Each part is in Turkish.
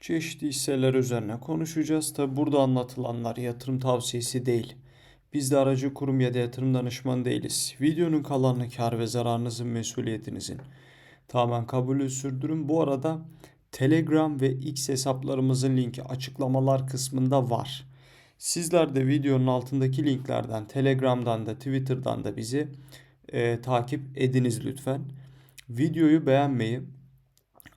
Çeşitli hisseler üzerine konuşacağız. Tabi burada anlatılanlar yatırım tavsiyesi değil. Biz de aracı kurum ya da yatırım danışmanı değiliz. Videonun kalanını kar ve zararınızın mesuliyetinizin. Tamamen kabulü sürdürün. Bu arada Telegram ve X hesaplarımızın linki açıklamalar kısmında var. Sizler de videonun altındaki linklerden Telegram'dan da Twitter'dan da bizi e, takip ediniz lütfen. Videoyu beğenmeyi,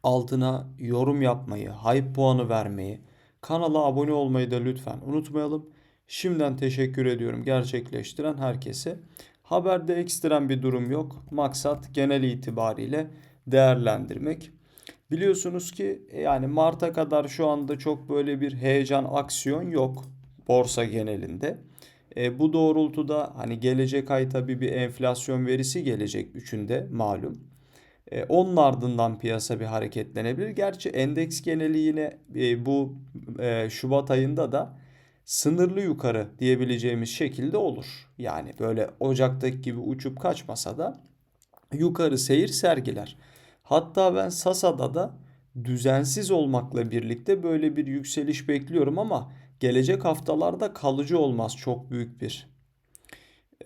altına yorum yapmayı, hype puanı vermeyi, kanala abone olmayı da lütfen unutmayalım. Şimdiden teşekkür ediyorum gerçekleştiren herkese. Haberde ekstrem bir durum yok. Maksat genel itibariyle değerlendirmek. Biliyorsunuz ki yani Mart'a kadar şu anda çok böyle bir heyecan, aksiyon yok borsa genelinde. E, bu doğrultuda hani gelecek ay tabii bir enflasyon verisi gelecek üçünde malum. E, onun ardından piyasa bir hareketlenebilir. Gerçi endeks geneli yine e, bu e, Şubat ayında da sınırlı yukarı diyebileceğimiz şekilde olur. Yani böyle Ocak'taki gibi uçup kaçmasa da yukarı seyir sergiler. Hatta ben Sasa'da da düzensiz olmakla birlikte böyle bir yükseliş bekliyorum ama gelecek haftalarda kalıcı olmaz çok büyük bir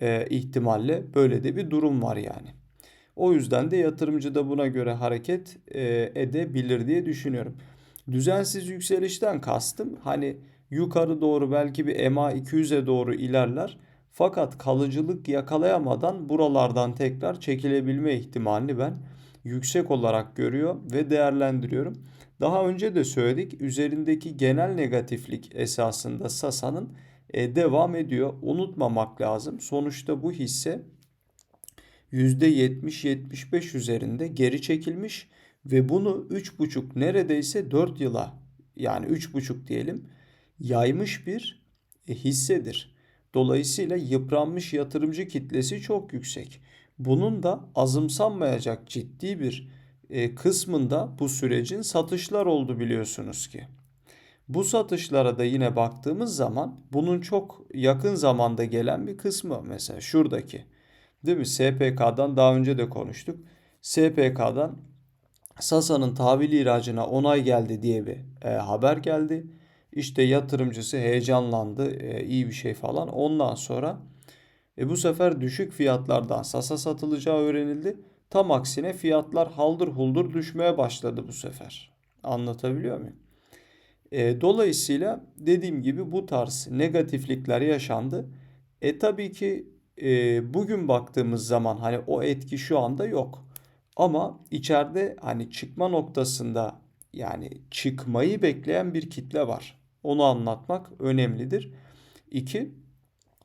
e, ihtimalle böyle de bir durum var yani. O yüzden de yatırımcı da buna göre hareket e, edebilir diye düşünüyorum. Düzensiz yükselişten kastım hani yukarı doğru belki bir EMA 200'e doğru ilerler. Fakat kalıcılık yakalayamadan buralardan tekrar çekilebilme ihtimalini ben yüksek olarak görüyor ve değerlendiriyorum. Daha önce de söyledik üzerindeki genel negatiflik esasında Sasa'nın e, devam ediyor. Unutmamak lazım. Sonuçta bu hisse %70-75 üzerinde geri çekilmiş ve bunu 3,5 neredeyse 4 yıla yani 3,5 diyelim yaymış bir e, hissedir. Dolayısıyla yıpranmış yatırımcı kitlesi çok yüksek. Bunun da azımsanmayacak ciddi bir e, kısmında bu sürecin satışlar oldu biliyorsunuz ki. Bu satışlara da yine baktığımız zaman bunun çok yakın zamanda gelen bir kısmı mesela şuradaki Değil mi? SPK'dan daha önce de konuştuk. SPK'dan Sasa'nın tahvil ihracına onay geldi diye bir e, haber geldi. İşte yatırımcısı heyecanlandı. E, iyi bir şey falan. Ondan sonra e, bu sefer düşük fiyatlardan Sasa satılacağı öğrenildi. Tam aksine fiyatlar haldır huldur düşmeye başladı bu sefer. Anlatabiliyor muyum? E, dolayısıyla dediğim gibi bu tarz negatiflikler yaşandı. E tabii ki e, bugün baktığımız zaman hani o etki şu anda yok. Ama içeride hani çıkma noktasında yani çıkmayı bekleyen bir kitle var. Onu anlatmak önemlidir. İki,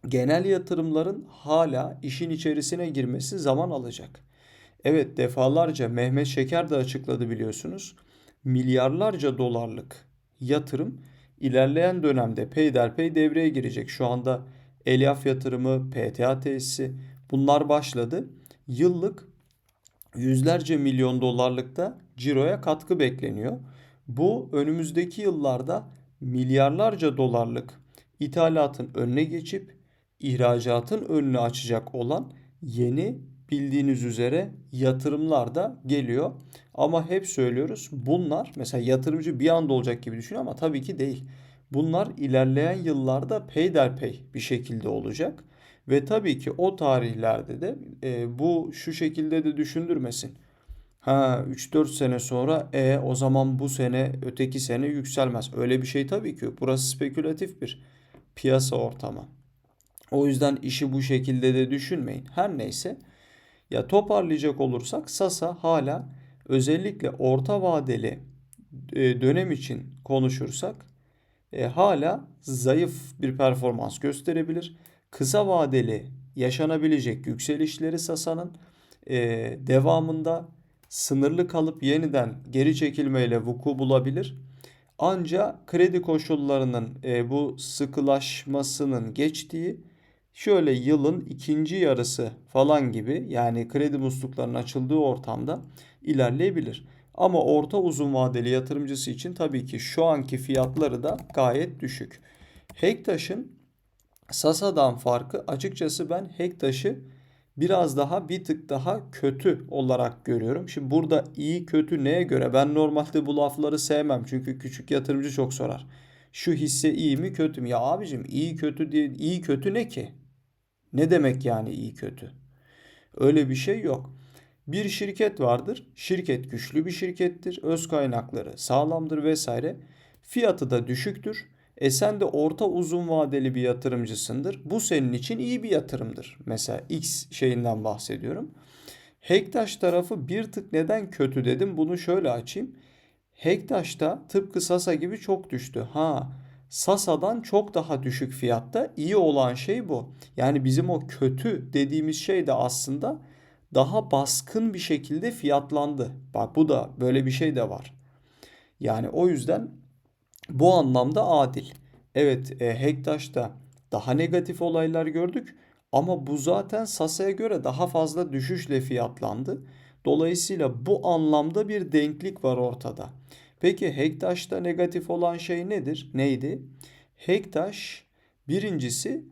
genel yatırımların hala işin içerisine girmesi zaman alacak. Evet defalarca Mehmet Şeker de açıkladı biliyorsunuz. Milyarlarca dolarlık yatırım ilerleyen dönemde peyderpey devreye girecek. Şu anda Elyaf yatırımı, PTA tesisi bunlar başladı. Yıllık yüzlerce milyon dolarlıkta ciroya katkı bekleniyor. Bu önümüzdeki yıllarda milyarlarca dolarlık ithalatın önüne geçip ihracatın önünü açacak olan yeni bildiğiniz üzere yatırımlar da geliyor. Ama hep söylüyoruz bunlar mesela yatırımcı bir anda olacak gibi düşünüyor ama tabii ki değil. Bunlar ilerleyen yıllarda peyderpey bir şekilde olacak. Ve tabii ki o tarihlerde de e, bu şu şekilde de düşündürmesin. Ha 3-4 sene sonra e o zaman bu sene öteki sene yükselmez. Öyle bir şey tabii ki. Burası spekülatif bir piyasa ortamı. O yüzden işi bu şekilde de düşünmeyin. Her neyse ya toparlayacak olursak Sasa hala özellikle orta vadeli e, dönem için konuşursak e, hala zayıf bir performans gösterebilir. Kısa vadeli yaşanabilecek yükselişleri Sasa'nın e, devamında sınırlı kalıp yeniden geri çekilmeyle vuku bulabilir. Ancak kredi koşullarının e, bu sıkılaşmasının geçtiği şöyle yılın ikinci yarısı falan gibi yani kredi musluklarının açıldığı ortamda ilerleyebilir. Ama orta uzun vadeli yatırımcısı için tabii ki şu anki fiyatları da gayet düşük. Hektaş'ın Sasa'dan farkı açıkçası ben Hektaş'ı biraz daha bir tık daha kötü olarak görüyorum. Şimdi burada iyi kötü neye göre? Ben normalde bu lafları sevmem. Çünkü küçük yatırımcı çok sorar. Şu hisse iyi mi kötü mü? Ya abicim iyi kötü diye iyi kötü ne ki? Ne demek yani iyi kötü? Öyle bir şey yok. Bir şirket vardır. Şirket güçlü bir şirkettir. Öz kaynakları sağlamdır vesaire. Fiyatı da düşüktür. E sen de orta uzun vadeli bir yatırımcısındır. Bu senin için iyi bir yatırımdır. Mesela X şeyinden bahsediyorum. Hektaş tarafı bir tık neden kötü dedim. Bunu şöyle açayım. Hektaş'ta tıpkı Sasa gibi çok düştü. Ha Sasa'dan çok daha düşük fiyatta iyi olan şey bu. Yani bizim o kötü dediğimiz şey de aslında daha baskın bir şekilde fiyatlandı. Bak bu da böyle bir şey de var. Yani o yüzden bu anlamda adil. Evet e, Hektaş'ta daha negatif olaylar gördük ama bu zaten Sasa'ya göre daha fazla düşüşle fiyatlandı. Dolayısıyla bu anlamda bir denklik var ortada. Peki Hektaş'ta negatif olan şey nedir? Neydi? Hektaş birincisi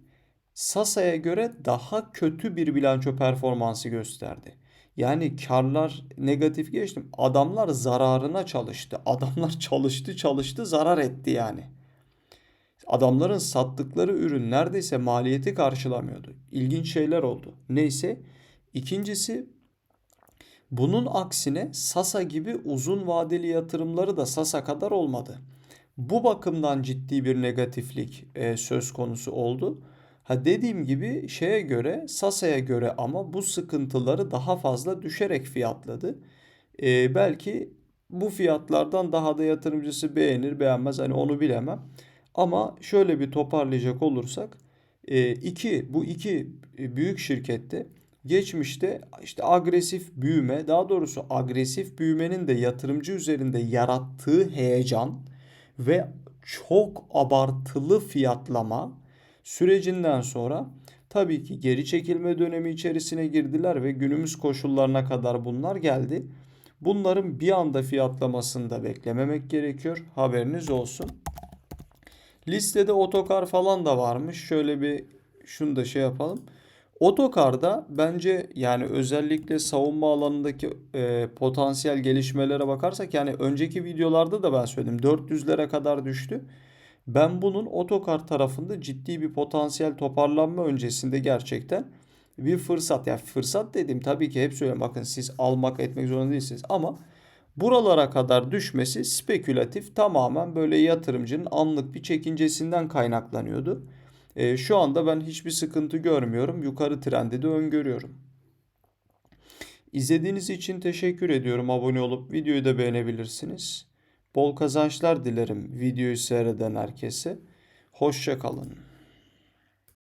Sasa'ya göre daha kötü bir bilanço performansı gösterdi. Yani karlar negatif geçtim. Adamlar zararına çalıştı. Adamlar çalıştı çalıştı zarar etti yani. Adamların sattıkları ürün neredeyse maliyeti karşılamıyordu. İlginç şeyler oldu. Neyse. İkincisi bunun aksine Sasa gibi uzun vadeli yatırımları da Sasa kadar olmadı. Bu bakımdan ciddi bir negatiflik e, söz konusu oldu. Ha dediğim gibi şeye göre Sasa'ya göre ama bu sıkıntıları daha fazla düşerek fiyatladı. E, belki bu fiyatlardan daha da yatırımcısı beğenir beğenmez hani onu bilemem. Ama şöyle bir toparlayacak olursak e, iki bu iki büyük şirkette geçmişte işte agresif büyüme daha doğrusu agresif büyümenin de yatırımcı üzerinde yarattığı heyecan ve çok abartılı fiyatlama sürecinden sonra tabii ki geri çekilme dönemi içerisine girdiler ve günümüz koşullarına kadar bunlar geldi. Bunların bir anda fiyatlamasını da beklememek gerekiyor. Haberiniz olsun. Listede otokar falan da varmış. Şöyle bir şunu da şey yapalım. Otokarda bence yani özellikle savunma alanındaki e, potansiyel gelişmelere bakarsak yani önceki videolarda da ben söyledim 400'lere kadar düştü. Ben bunun otokar tarafında ciddi bir potansiyel toparlanma öncesinde gerçekten bir fırsat. Yani fırsat dedim tabii ki hep söylüyorum bakın siz almak etmek zorunda değilsiniz ama buralara kadar düşmesi spekülatif tamamen böyle yatırımcının anlık bir çekincesinden kaynaklanıyordu. E, şu anda ben hiçbir sıkıntı görmüyorum. Yukarı trendi de öngörüyorum. İzlediğiniz için teşekkür ediyorum. Abone olup videoyu da beğenebilirsiniz. Bol kazançlar dilerim videoyu seyreden herkese. Hoşça kalın.